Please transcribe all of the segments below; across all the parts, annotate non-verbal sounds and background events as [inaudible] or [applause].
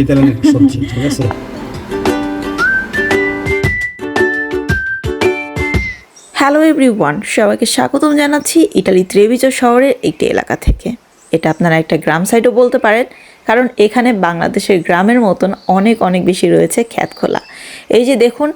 একটা সবজি ঠিক আছে? হ্যালো সবাইকে স্বাগতম জানাচ্ছি ইটালি ত্রেভিজো শহরের একটি এলাকা থেকে। এটা আপনারা একটা গ্রাম সাইডও বলতে পারেন, কারণ এখানে বাংলাদেশের গ্রামের মতন অনেক অনেক বেশি রয়েছে খ্যাত খোলা। এই যে দেখুন,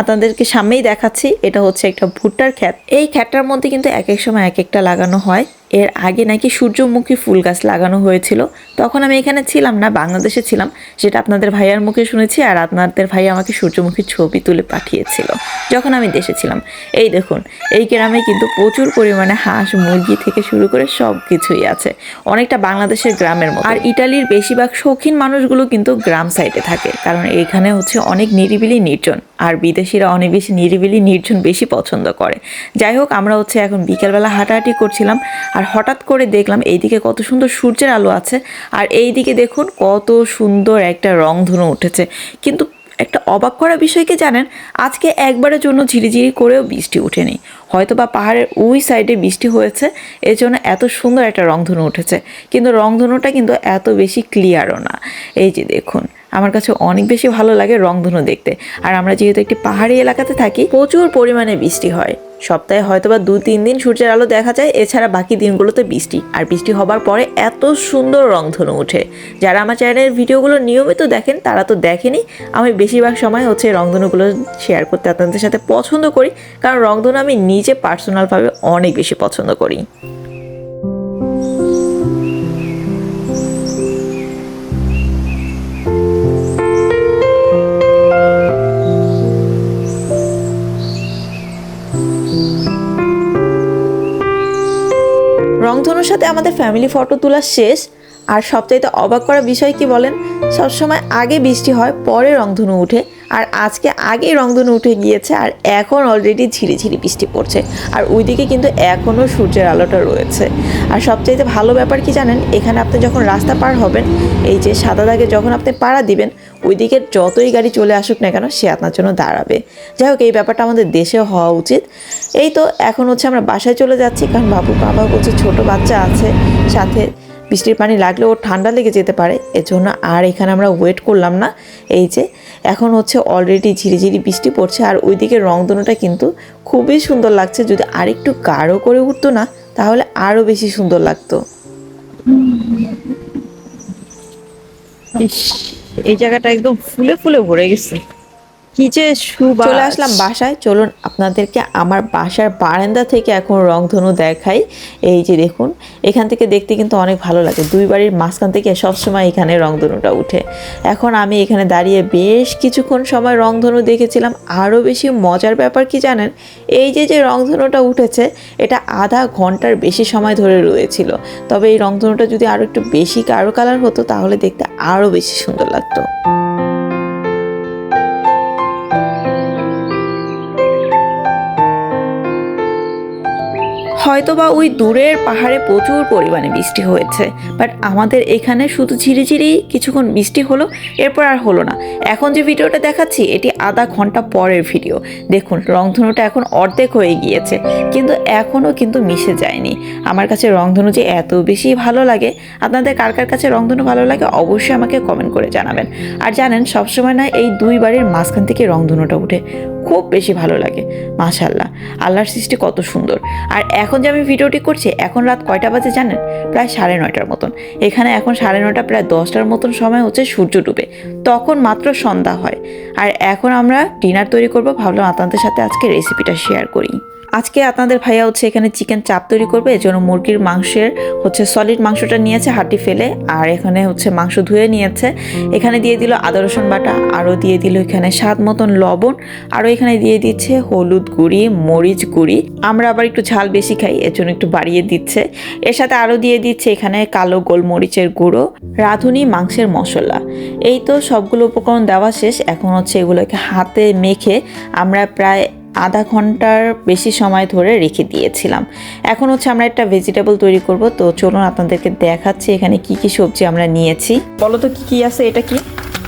আপনাদেরকে সামনেই দেখাচ্ছি, এটা হচ্ছে একটা ভুট্টার খ্যাত এই খ্যাতটার মধ্যে কিন্তু এক এক সময় এক একটা লাগানো হয়। এর আগে নাকি সূর্যমুখী ফুল গাছ লাগানো হয়েছিল। তখন আমি এখানে ছিলাম না, বাংলাদেশে ছিলাম। সেটা আপনাদের ভাইয়ার মুখে শুনেছি আর আপনাদের ভাই আমাকে সূর্যমুখীর ছবি তুলে পাঠিয়েছিল যখন আমি দেশে ছিলাম। এই দেখুন, এই গ্রামে কিন্তু প্রচুর পরিমাণে হাঁস, মুরগি থেকে শুরু করে সব কিছুই আছে। অনেকটা বাংলাদেশের গ্রামের মতো। আর ইটালির বেশিরভাগ শৌখিন মানুষগুলো কিন্তু গ্রাম সাইডে থাকে, কারণ এখানে হচ্ছে অনেক নিরিবিলি নির্জন। আর বিদেশিরা অনেক বেশি নিরিবিলি, নির্জন বেশি পছন্দ করে। যাই হোক, আমরা হচ্ছে এখন বিকেলবেলা হাঁটাহাঁটি করছিলাম আর হঠাৎ করে দেখলাম এইদিকে কত সুন্দর সূর্যের আলো আছে। আর এইদিকে দেখুন কত সুন্দর একটা রংধনু উঠেছে। কিন্তু একটা অবাক করা বিষয়কে জানেন? আজকে একবারের জন্য ঝিরিঝিরি করেও বৃষ্টি উঠেনি হয়তো বা পাহাড়ের ওই সাইডে বৃষ্টি হয়েছে, এর জন্য এত সুন্দর একটা রংধনু উঠেছে। কিন্তু রংধনুটা কিন্তু এত বেশি ক্লিয়ারও না। এই যে দেখুন, আমার কাছে অনেক বেশি ভালো লাগে রংধনু দেখতে। আর আমরা যেহেতু একটি পাহাড়ি এলাকাতে থাকি, প্রচুর পরিমাণে বৃষ্টি হয়। সপ্তাহে হয়তো বা দু, তিন দিন সূর্যের আলো দেখা যায়, এছাড়া বাকি দিনগুলোতে বৃষ্টি। আর বৃষ্টি হবার পরে এত সুন্দর রংধনু ওঠে। যারা আমার চ্যানেলের ভিডিওগুলো নিয়মিত দেখেন, তারা তো দেখেনি, আমি বেশিরভাগ সময় হচ্ছে রংধনুগুলো শেয়ার করতে আপনাদের সাথে পছন্দ করি। কারণ রংধনু আমি নিজে পার্সোনালভাবে অনেক বেশি পছন্দ করি। রংধনুর সাথে আমাদের ফ্যামিলি ফটো তোলা শেষ। আর সবচাইতে অবাক করা বিষয় কি বলেন? সবসময় আগে বৃষ্টি হয়, পরে রংধনু উঠে। আর আজকে আগেই রংধনু উঠে গিয়েছে আর এখন অলরেডি ঝিরিঝিরি বৃষ্টি পড়ছে। আর ওইদিকে কিন্তু এখনও সূর্যের আলোটা রয়েছে। আর সবচাইতে ভালো ব্যাপার কি জানেন, এখানে আপনি যখন রাস্তা পার হবেন, এই যে সাদা দাগে যখন আপনি পাড়া দিবেন, ওইদিকে যতই গাড়ি চলে আসুক না কেন, সে আপনার জন্য দাঁড়াবে। যাই হোক, এই ব্যাপারটা আমাদের দেশে হওয়া উচিত। এই তো এখন হচ্ছে আমরা বাসায় চলে যাচ্ছি, কারণ বাবু, বাবা বলছে ছোট বাচ্চা আছে, সাথে বৃষ্টির পানি লাগলে ওর ঠান্ডা লেগে যেতে পারে, এজন্য আর এখানে আমরা ওয়েট করলাম না। এই যে, এখন হচ্ছে অলরেডি ঝিরিঝিরি বৃষ্টি পড়ছে, আর ওইদিকে রংধনুটা কিন্তু খুবই সুন্দর লাগছে। যদি আরেকটু গাঢ় করে উঠতো না, তাহলে আরও বেশি সুন্দর লাগতো। এই জায়গাটা একদম ফুলে ফুলে ভরে গেছে। কি যে চলে আসলাম বাসায়। চলুন আপনাদেরকে আমার বাসার বারান্দা থেকে এখন রংধনু দেখাই। এই যে দেখুন এখান থেকে দেখতে কিন্তু অনেক ভালো লাগে। দুই বাড়ির মাঝখান থেকে সবসময় এখানে রংধনুটা উঠে। এখন আমি এখানে দাঁড়িয়ে বেশ কিছুক্ষণ সময় রংধনু দেখেছিলাম। আরও বেশি মজার ব্যাপার কি জানেন? এই যে যে রংধনুটা উঠেছে এটা আধা ঘণ্টার বেশি সময় ধরে রয়েছিল। তবে এই রংধনুটা যদি আরও একটু বেশি কারও কালার হতো তাহলে দেখতে আরও বেশি সুন্দর লাগতো। হয়তোবা ওই দূরের পাহাড়ে প্রচুর পরিমাণে বৃষ্টি হয়েছে। বাট আমাদের এখানে শুধু ঝিরিঝিরি কিছুক্ষণ বৃষ্টি হলো, এরপর আর হলো না। এখন যে ভিডিওটা দেখাচ্ছি, এটি আধা ঘণ্টা পরের ভিডিও। দেখুন, রংধনুটা এখন অর্ধেক হয়ে গিয়েছে, কিন্তু এখনও কিন্তু মিশে যায়নি। আমার কাছে রংধনু যে এত বেশি ভালো লাগে, আপনাদের কার কার কাছে রংধনু ভালো লাগে অবশ্যই আমাকে কমেন্ট করে জানাবেন। আর জানেন, সবসময় না এই দুই বাড়ির মাঝখান থেকে রংধনুটা উঠে। খুব বেশি ভালো লাগে মাশাল্লাহ আল্লাহর সৃষ্টি কত সুন্দর। আর এখন যে আমি ভিডিওটি করছি, এখন রাত কয়টা বাজে জানেন? প্রায় সাড়ে নয়টার মতন। এখানে এখন সাড়ে নয়টা, প্রায় দশটার মতন সময় হচ্ছে সূর্য ডুবে। তখন মাত্র সন্ধ্যা হয়। আর এখন আমরা ডিনার তৈরি করব, ভাবলাম আপনাদের সাথে আজকে রেসিপিটা শেয়ার করি। আজকে আপনাদের ভাইয়া হচ্ছে এখানে চিকেন চাপ তৈরি করবে, এজন্য মুরগির মাংসের হচ্ছে সলিড মাংসটা নিয়েছে হাড্ডি ফেলে, আর এখানে হচ্ছে মাংস ধুয়ে নিয়েছে। এখানে দিয়ে দিল আদা, রসুন বাটা, আরও দিয়ে দিল এখানে স্বাদ মতন লবণ, আরও এখানে দিয়ে দিচ্ছে হলুদ গুঁড়ি, মরিচ গুঁড়ি। আমরা আবার একটু ঝাল বেশি খাই এর জন্য একটু বাড়িয়ে দিচ্ছে। এর সাথে আরও দিয়ে দিচ্ছে এখানে কালো গোলমরিচের গুঁড়ো, রাঁধুনি মাংসের মশলা। এই তো সবগুলো উপকরণ দেওয়া শেষ, এখন হচ্ছে এগুলোকে হাতে মেখে আমরা প্রায় আধা ঘণ্টার বেশি সময় ধরে রেখে দিয়েছিলাম। এখন হচ্ছে আমরা একটা ভেজিটেবল তৈরি করব। তো চলুন আপনাদেরকে দেখাচ্ছি এখানে কি কি সবজি আমরা নিয়েছি। বলো তো কি কি আছে এটা কি?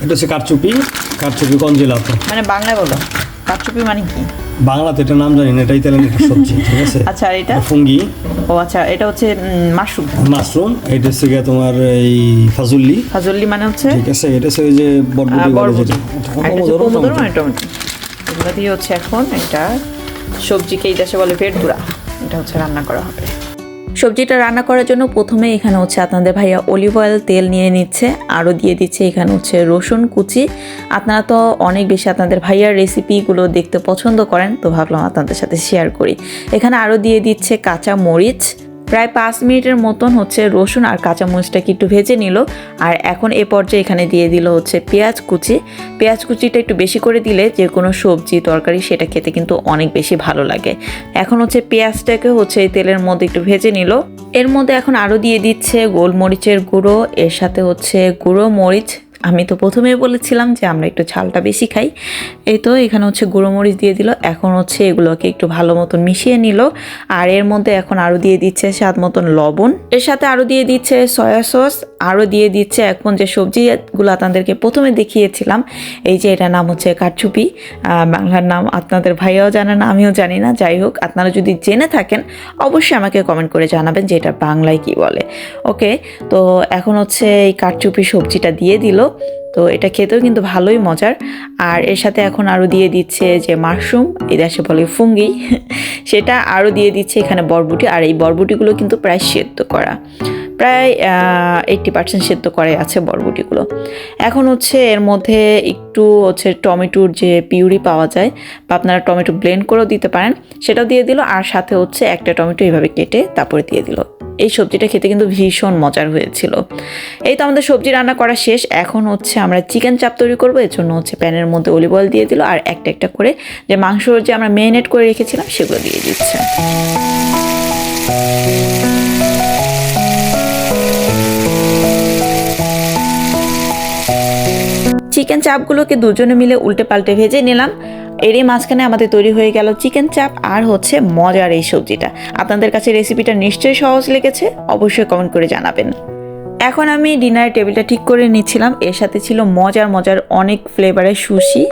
এটা হচ্ছে কারচুপি। কারচুপি কঞ্জেলাতো মানে বাংলায় বলো। কাটচুপি মানে কি? বাংলাতে এটা নাম জানি না এটা ইতালিয়ান একটা সবজি ঠিক আছে? আচ্ছা আর এটা? ফুঙ্গি। ও আচ্ছা এটা হচ্ছে মাশরুম। মাশরুম এটা হচ্ছে গিয়ে তোমার এই ফাজুল্লি। ফাজল্লি মানে হচ্ছে? ঠিক আছে এটা হচ্ছে ওই যে আহ, বলে যেটা। আর এটা টমেটো। এগুলো দিয়ে হচ্ছে এখন এটা সবজিকে এই দেশে বলে ভেড়দুরা। এটা হচ্ছে রান্না করা হবে। সবজিটা রান্না করার জন্য প্রথমে এখানে হচ্ছে আপনাদের ভাইয়া অলিভ অয়েল তেল নিয়ে নিচ্ছে, আরও দিয়ে দিচ্ছে এখানে হচ্ছে রসুন কুচি। আপনারা তো অনেক বেশি আপনাদের ভাইয়ার রেসিপিগুলো দেখতে পছন্দ করেন, তো ভাবলাম আপনাদের সাথে শেয়ার করি। এখানে আরও দিয়ে দিচ্ছে কাঁচা মরিচ প্রায় পাঁচ মিনিটের মতন হচ্ছে রসুন আর কাঁচা মরিচটাকে একটু ভেজে নিল। আর এখন এ পর্যায়ে এখানে দিয়ে দিল হচ্ছে পেঁয়াজ কুচি। পেঁয়াজ কুচিটা একটু বেশি করে দিলে যে কোনো সবজি, তরকারি সেটা খেতে কিন্তু অনেক বেশি ভালো লাগে। এখন হচ্ছে পেঁয়াজটাকে হচ্ছে এই তেলের মধ্যে একটু ভেজে নিল। এর মধ্যে এখন আরও দিয়ে দিচ্ছে গোলমরিচের গুঁড়ো, এর সাথে হচ্ছে গুঁড়ো মরিচ। আমি তো প্রথমেই বলেছিলাম যে আমরা একটু ঝালটা বেশি খাই। এই তো এখানে হচ্ছে গুঁড়ো মরিচ দিয়ে দিল। এখন হচ্ছে এগুলোকে একটু ভালো মতন মিশিয়ে নিল। আর এর মধ্যে এখন আরও দিয়ে দিচ্ছে স্বাদ মতন লবণ। এর সাথে আরও দিয়ে দিচ্ছে সয়া সস। আরও দিয়ে দিচ্ছে এখন যে সবজিগুলো আপনাদেরকে প্রথমে দেখিয়েছিলাম, এই যে এটার নাম হচ্ছে কাঠচুপি বাংলার নাম আপনাদের ভাইয়াও জানে না, আমিও জানি না। যাই হোক, আপনারা যদি জেনে থাকেন, অবশ্যই আমাকে কমেন্ট করে জানাবেন যে এটা বাংলায় কি বলে। ওকে, তো এখন হচ্ছে এই কাঠচুপি সবজিটা দিয়ে দিল। তো এটা খেতেও কিন্তু ভালোই মজার। আর এর সাথে এখন আরও দিয়ে দিচ্ছে যে মাশরুম, এই দেশে বলে ফুঙ্গি, [laughs] সেটা আরও দিয়ে দিচ্ছে এখানে বরবুটি। আর এই বরবুটিগুলো কিন্তু প্রায় সেদ্ধ করা। প্রায় এইট্টি পার্সেন্ট সেদ্ধ করে আছে বরবটিগুলো। এখন হচ্ছে এর মধ্যে একটু হচ্ছে টমেটোর যে পিউরি পাওয়া যায়, বা আপনারা টমেটো ব্লেন্ড করেও দিতে পারেন সেটাও দিয়ে দিল। আর সাথে হচ্ছে একটা টমেটো এইভাবে কেটে তারপরে দিয়ে দিল। এই সবজিটা খেতে কিন্তু ভীষণ মজার হয়েছিল। এই তো আমাদের সবজি রান্না করা শেষ। এখন হচ্ছে আমরা চিকেন চাপ তৈরি করব। এর জন্য হচ্ছে প্যানের মধ্যে অলিভ অয়েল দিয়ে দিল আর একটা একটা করে যে মাংস যে আমরা মেরিনেট করে রেখেছিলাম সেগুলো দিয়ে দিচ্ছে। চিকেন চাপগুলোকে দুজনে মিলে উল্টে পাল্টে ভেজে নিলাম। এরই মাঝখানে আমাদের তৈরি হয়ে গেল চিকেন চাপ আর হচ্ছে মজার এই সবজিটা। আপনাদের কাছে রেসিপিটা নিশ্চয়ই সহজ লেগেছে, অবশ্যই কমেন্ট করে জানাবেন। এখন আমি ডিনারের টেবিলটা ঠিক করে নিচ্ছিলাম। এর সাথে ছিল মজার মজার অনেক ফ্লেভারের সুশি।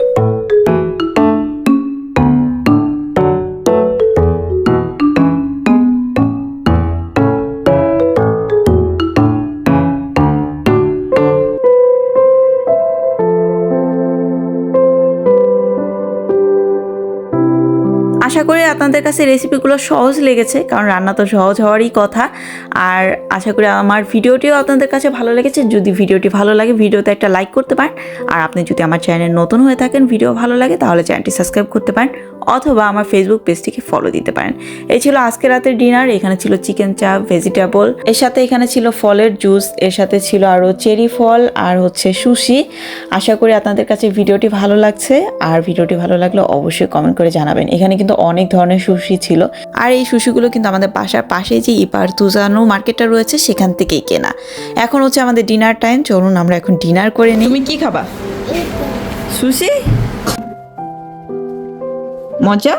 করি আপনাদের কাছে রেসিপিগুলো সহজ লেগেছে, কারণ রান্না তো সহজ হওয়ারই কথা। আর আশা করি আমার ভিডিওটিও আপনাদের কাছে ভালো লেগেছে। যদি ভিডিওটি ভালো লাগে, ভিডিওতে একটা লাইক করতে পারেন। আর আপনি যদি আমার চ্যানেল নতুন হয়ে থাকেন, ভিডিও ভালো লাগে, তাহলে চ্যানেলটি সাবস্ক্রাইব করতে পারেন, অথবা আমার ফেসবুক পেজটিকে ফলো দিতে পারেন। এই ছিল আজকে রাতের ডিনার এখানে ছিল চিকেন চাপ ভেজিটেবল এর সাথে এখানে ছিল ফলের জুস এর সাথে ছিল আরও চেরি ফল, আর হচ্ছে সুশি আশা করি আপনাদের কাছে ভিডিওটি ভালো লাগছে, আর ভিডিওটি ভালো লাগলে অবশ্যই কমেন্ট করে জানাবেন। এখানে কিন্তু অনেক ধরনের সুশি ছিল। আর এই সুশিগুলো কিন্তু আমাদের বাসার পাশে যে ইপার তুজানো মার্কেটটা রয়েছে সেখান থেকেই কেনা। এখন হচ্ছে আমাদের ডিনার টাইম। চলুন আমরা এখন ডিনার করে নিই। তুমি কি খাবা? সুশি? মজা?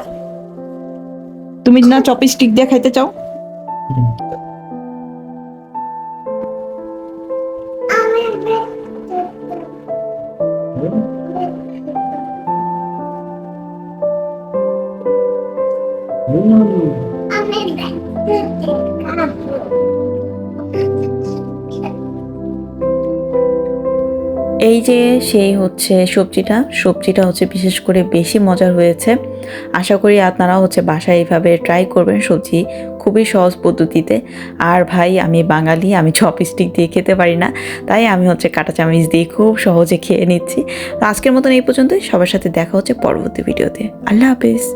তুমি না চপস্টিক দিয়ে খাইতে চাও? এই যে সেই হচ্ছে সবজিটা সবজিটা হচ্ছে বিশেষ করে বেশি মজার হয়েছে। আশা করি আপনারা হচ্ছে বাসায় এইভাবে ট্রাই করবেন সবজি খুবই সহজ পদ্ধতিতে। আর ভাই, আমি বাঙালি, আমি চপস্টিক দিয়ে খেতে পারি না, তাই আমি হচ্ছে কাটা চামচ দিয়ে খুব সহজে খেয়ে নিচ্ছি। তো আজকের মতন এই পর্যন্তই, সবার সাথে দেখা হচ্ছে পরবর্তী ভিডিওতে আল্লাহ হাফিজ।